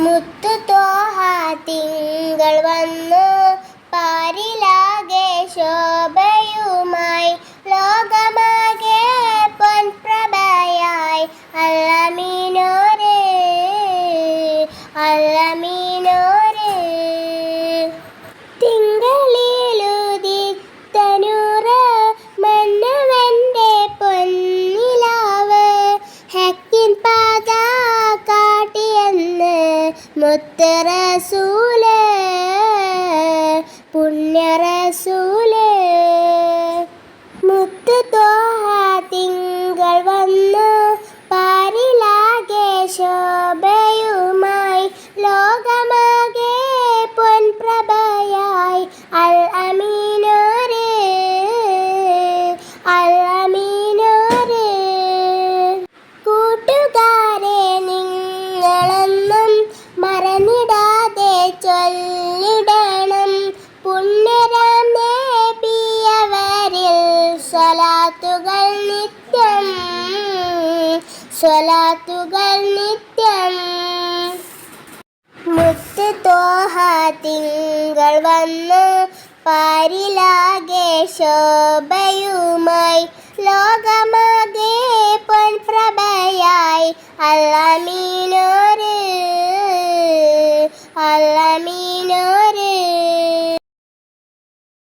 മുത്തു തിങ്കൾ വന്നു. പാരിലാകെ ശോഭയുമായി. ലോകമാകെ പൊൻപ്രഭയായി. അല്ലമീനോരേ അല്ലമീനോരേ മുത്തറസൂൽ പുണ്യറസൂലേ. മുത്ത് സ്വലാത്തുകൾ നിത്യം. മുത്ത് തോഹ തിങ്കൾ വന്നു പാരിലാകെ ശോഭയുമായി ലോകമാകെ പൊൻപ്രഭയായി അല്ലമീ